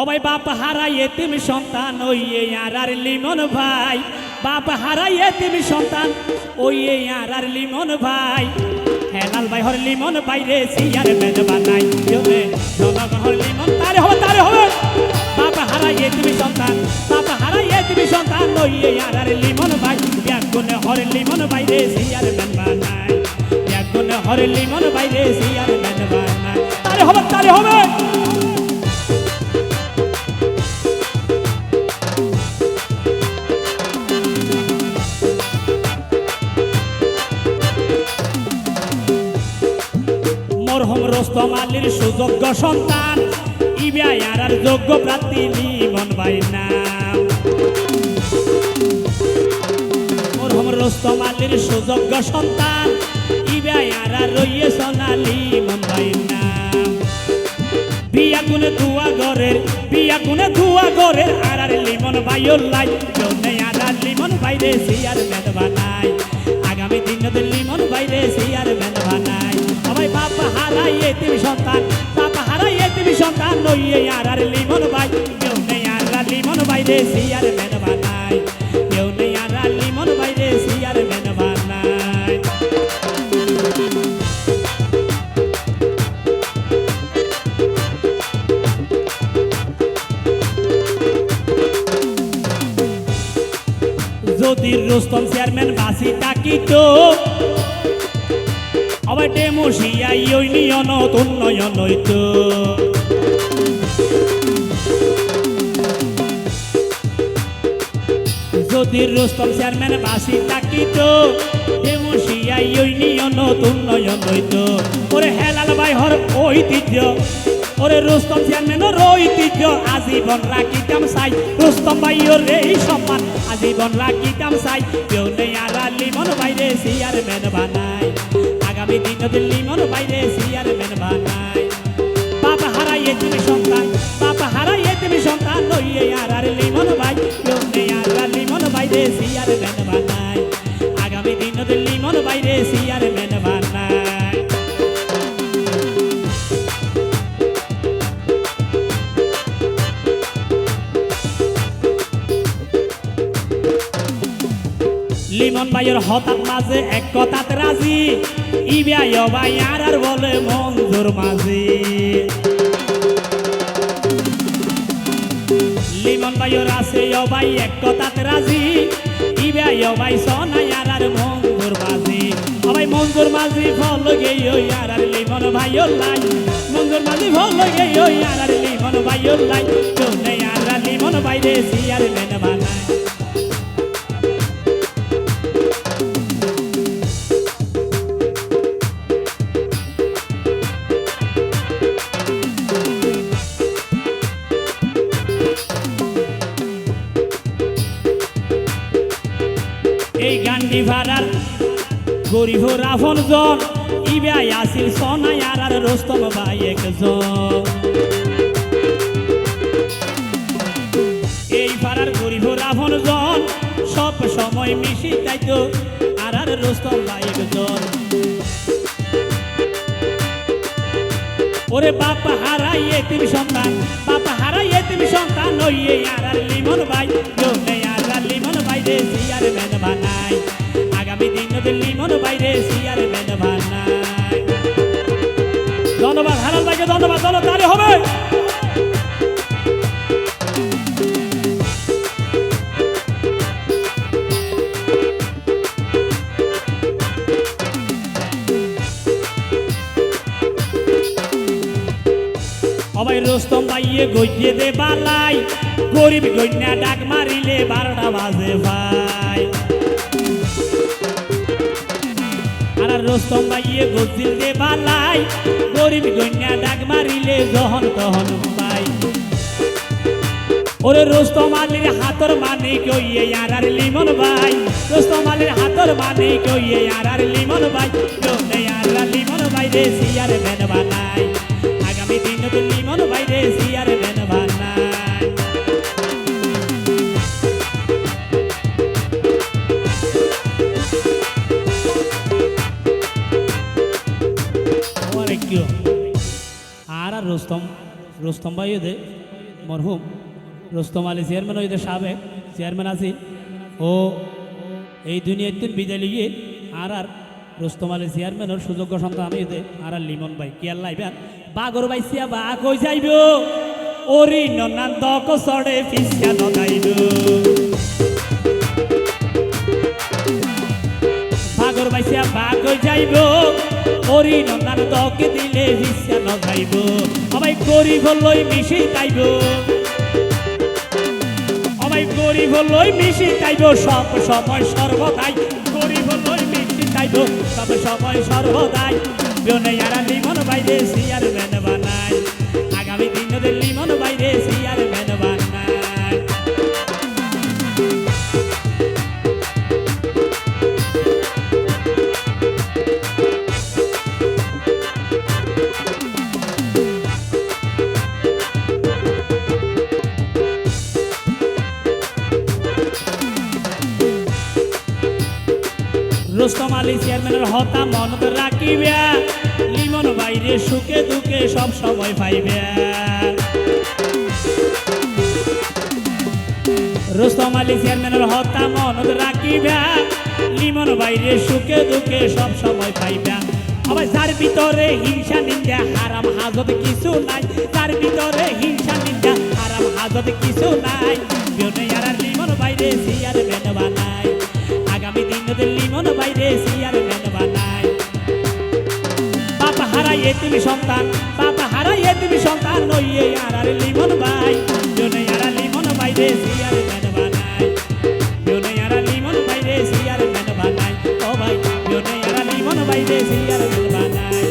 অবাই বাপ হারাইয়ে তুমি সন্তান ওই আর আর লিমন ভাই। বাপ হারাইয়ে তুমি সন্তান ওই আর আর লিমন ভাই। হেলাল ভাই হর লিমন বাইরে সিয়ার মেদ বানাই জমে জনগণ হর লিমন, তারে হবে তারে হবে বাপ হারাইয়ে তুমি সন্তান, বাপ হারাইয়ে তুমি সন্তান ওই আর আর লিমন ভাই। গুণে হর লিমন বাইরে সিয়ার মেদ বানাই। এক গুণে হর লিমন বাইরে সিয়ার মেদ বানাই। তারে হবে তারে হবে রোস্তম আলীর সুযোগ্য সন্তান। ইবিআইআর আর যোগ্য প্রার্থী লিমন ভাই নাম মরহম রোস্তম সুযোগ্য সন্তান। ইবিআইআর আর রইয়ে সোনালি মন ভাই নাম বিয়া গুনে ধুয়া গরের বিয়া গুনে ধুয়া গরের আর আর লিমন ভাইয়ের লাই। জনে আর আর লিমন বাইরে সিয়ার মেদ বানাই আগামী দিনে লিমন বাইরে সিয়ার বানাই সবাই বাপ হারাইয়ে তুমি সন্তান, বাপ হারাইয়ে তুমি সন্তান, নইয়ে আর আর লিমন ভাই কেউ নেই আর আর লিমন বাইরে সিয়ার মেদ বানাই। কেউ নেই আর আর লিমন বাইরে সিয়ার মেদ বানাই। যদি রোস্তম চেয়ারম্যান বাসি তাকিত আবার ডেমোসিয়া ইউনিয়ন উন্নয়ন হইত। যদি রোস্তম চেয়ারম্যান বাসি তাকিত ডেমোসিয়া ইউনিয়ন উন্নয়ন হইত। ওরে হেলাল ভাই, হর ঐতিহ্য। ওরে রোস্তম চেয়ারম্যানের ঐতিহ্য। আজীবন রাখিতাম চাই। রোস্তম ভাইয়ের এই সম্মান। আজীবন রাখিতাম চাই। কেউ নেই আর লিমন বাইরে সিয়ার মেন বানাই দিন দিল্লি মন বাইরে সিয়ার মেন বানাই। বাপ হারাইয়ে তুমি সন্তান, বাপ হারাইয়ে তুমি সন্তান লইয়ে আর হঠাৎ মাঝে এক কথাত রাজি? ইবিআই ভাই আর আর বলে মঞ্জুর মাঝি। লিমন ভাইয়ের আছে ভাই এক কথাত রাজি? ইবিআই ভাই সনাই আর আর মঞ্জুর মাঝি। সবাই মঞ্জুর মাঝি ফল গেই আর আর লিমন ভাইয়ের লাই। মঞ্জুর মাঝি ফল গেই আর আর লিমন ভাইয়ের লাই। কেউ নেই আর আর লিমন বাইরে সিয়ার মেন গান্ডি ভাড়ার গরিব রাফন জন। ইবাই আসিল সনাই আর রোস্তম ভাই একজন। এই পাড়ার গরিব রাফন জন, সব সময় মিশি তাইতো আর আর রোস্তম ভাই একজন। ওরে বাপ হারাইয়ে তুমি সন্তান। সবাই রোস্তম পাইয়ে গইয়ে দে বালাই। গরিব গন্যা ডাক মারিলে বারোটা বাজে ভাই। আর রোস্তম পাইয়ে গজিল দে বালাই। গরিব গন্যা ডাক মারিলে জহন তহন পাই ওরে রোস্তম আলীর হাতর মানে কইয়ে আর আর লিমন ভাই। রোস্তম আলীর হাতর মানে কইয়ে আর আর লিমন ভাই। লিমন ভাই রে সিয়ার মেন বানাই আর রোস্তম রোস্তম ভাই দে মরহুম রোস্তম আলী চেয়ারম্যান ওইদের সাবেক চেয়ারম্যান আছি ও এই দুনিয়ার দিন বিদায় লিগে আর আর রোস্তম আলী চেয়ারম্যানের সুযোগ্য সন্তান এদের আর আর লিমন ভাই কি আর বাগর বাইসিয়া বা কই যাইব। ওরি ননান দক সড়ে ফিসিয়া নগাইব। বাগর বাইসিয়া বাগ যাইব। ওরি নন্দার দকে দিলে ভিসিয়া নগাইব। সবাই গরিব লই মিশি তাইব। সবাই গরিব লই মিশি তাইব। সব সময় সর্বদাই গরিব লই মিশি তাইব। সব সময় সর্বদাই বিনয়ারা জীবন বাইরে সিয়ার মেন বানাই। রুস্তম আলী চেয়ারম্যানের হতা মনত রাখিবে। লিমন বাইরে সুখে দুঃখে সব সময় পাইবে। রুস্তম আলী চেয়ারম্যানের হতা মনত রাখিবে। লিমন বাইরে সুখে দুঃখে সব সময় পাইবে। আবার যার ভিতরে হিংসা, নিন্দা, হারাম, হাজত কিছু নাই। তার ভিতরে হিংসা, নিন্দা, হারাম, হাজত কিছু নাই। লিমন বাইরে সিয়ার বেন দিনতে লিমন বাইরে, সিয়ার মেন বানাই বাবা হারাইয়ে তুমি সন্তান বাবা হারাইয়ে তুমি সন্তান, নইয়ে আর আর লিমন ভাই জনে আর লিমন বাইরে, সিয়ার মেন বানাই জনে আর লিমন বাইরে, সিয়ার মেন বানাই ও ভাই, জনে আর লিমন বাইরে, সিয়ার মেন বানাই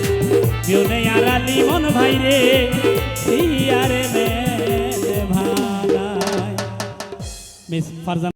জনে আর লিমন ভাইরে সিয়ার মেন বানাই মিস ফারজান